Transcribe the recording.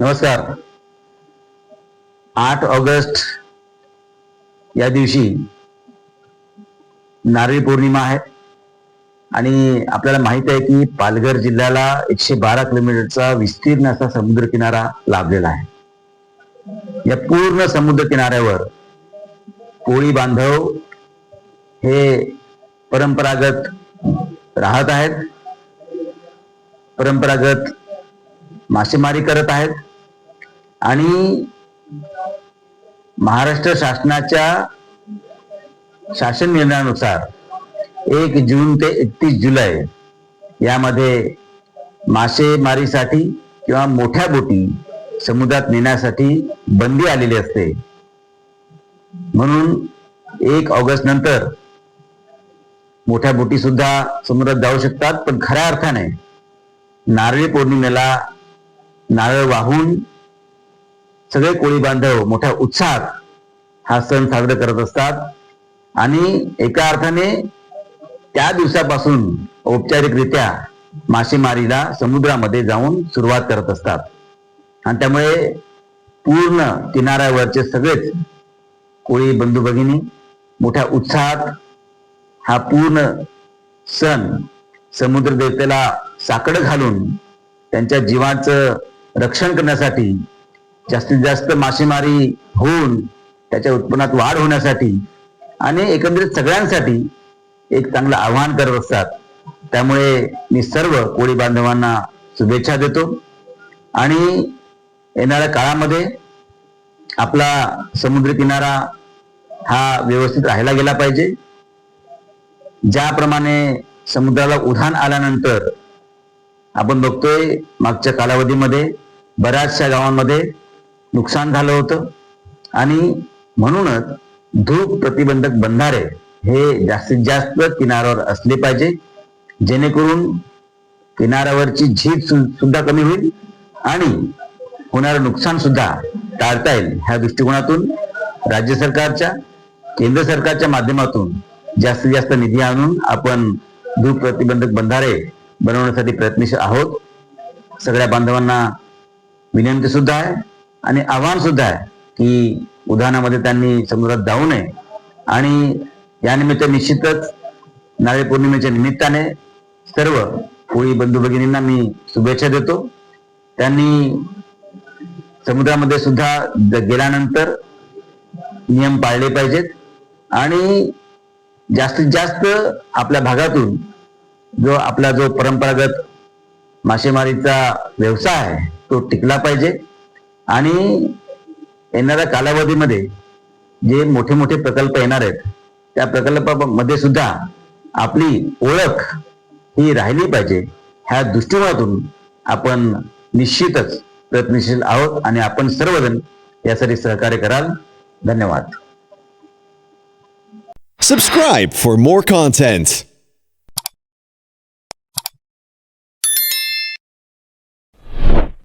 नमस्कार. आठ ऑगस्ट या दिवशी नारळी पौर्णिमा आहे आणि आपल्याला माहीत आहे की पालघर जिल्ह्याला एकशे बारा किलोमीटरचा विस्तीर्ण असा समुद्र किनारा लाभलेला आहे. या पूर्ण समुद्र किनाऱ्यावर कोळी बांधव हे परंपरागत राहत आहेत. परंपरागत मासेमारी करत आहेत. आणि महाराष्ट्र शासनाच्या शासन निर्णयानुसार एक जून ते एकतीस जुलै यामध्ये मासेमारीसाठी किंवा मोठ्या बोटी समुद्रात नेण्यासाठी बंदी आलेली असते. म्हणून एक ऑगस्ट नंतर मोठ्या बोटी सुद्धा समुद्रात जाऊ शकतात पण खऱ्या अर्थाने नारळी पौर्णिमेला नारळ वाहून सगळे कोळी बांधव मोठ्या उत्साहात हा सण साजरा करत असतात. आणि एका अर्थाने त्या दिवसापासून औपचारिकरित्या मासेमारीला समुद्रामध्ये जाऊन सुरुवात करत असतात. आणि त्यामुळे पूर्ण किनाऱ्यावरचे सगळेच कोळी बंधू भगिनी मोठ्या उत्साहात हा पूर्ण सण समुद्र देवतेला साकडं घालून त्यांच्या जीवाचं रक्षण करण्यासाठी जास्तीत जास्त मासेमारी होऊन त्याच्या उत्पन्नात वाढ होण्यासाठी आणि एकंदरीत सगळ्यांसाठी एक चांगलं आव्हान करत असतात. त्यामुळे मी सर्व कोळी बांधवांना शुभेच्छा देतो. आणि येणाऱ्या काळामध्ये आपला समुद्र किनारा हा व्यवस्थित राहायला गेला पाहिजे. ज्याप्रमाणे समुद्राला उधाण आल्यानंतर आपण बघतोय मागच्या कालावधीमध्ये बऱ्याचशा गावांमध्ये नुकसान झालं होतं. आणि म्हणूनच धूप प्रतिबंधक बंधारे हे जास्तीत जास्त किनाऱ्यावर असले पाहिजे. जेणेकरून किनाऱ्यावरची झीज सुद्धा कमी होईल आणि होणारं नुकसान सुद्धा टाळता येईल. ह्या दृष्टिकोनातून राज्य सरकारच्या केंद्र सरकारच्या माध्यमातून जास्तीत जास्त निधी आणून आपण धूप प्रतिबंधक बंधारे बनवण्यासाठी प्रयत्नशील आहोत. सगळ्या बांधवांना विनंती सुद्धा आहे. आणि आव्हान सुद्धा आहे की उदाहरणामध्ये त्यांनी समुद्रात जाऊ नये. आणि यानिमित्त निश्चितच नारळी पौर्णिमेच्या निमित्ताने सर्व कोळी बंधू भगिनींना मी शुभेच्छा देतो. त्यांनी समुद्रामध्ये सुद्धा गेल्यानंतर नियम पाळले पाहिजेत. आणि जास्तीत जास्त आपल्या भागातून जो आपला जो परंपरागत मासेमारीचा व्यवसाय आहे तो टिकला पाहिजे. आणि येणाऱ्या कालावधीमध्ये जे मोठे मोठे प्रकल्प येणार आहेत त्या प्रकल्पामध्ये सुद्धा आपली ओळख ही राहिली पाहिजे. ह्या दृष्टिकोनातून आपण निश्चितच प्रयत्नशील आहोत आणि आपण सर्वजण यासाठी सहकार्य कराल. धन्यवाद. Subscribe for more content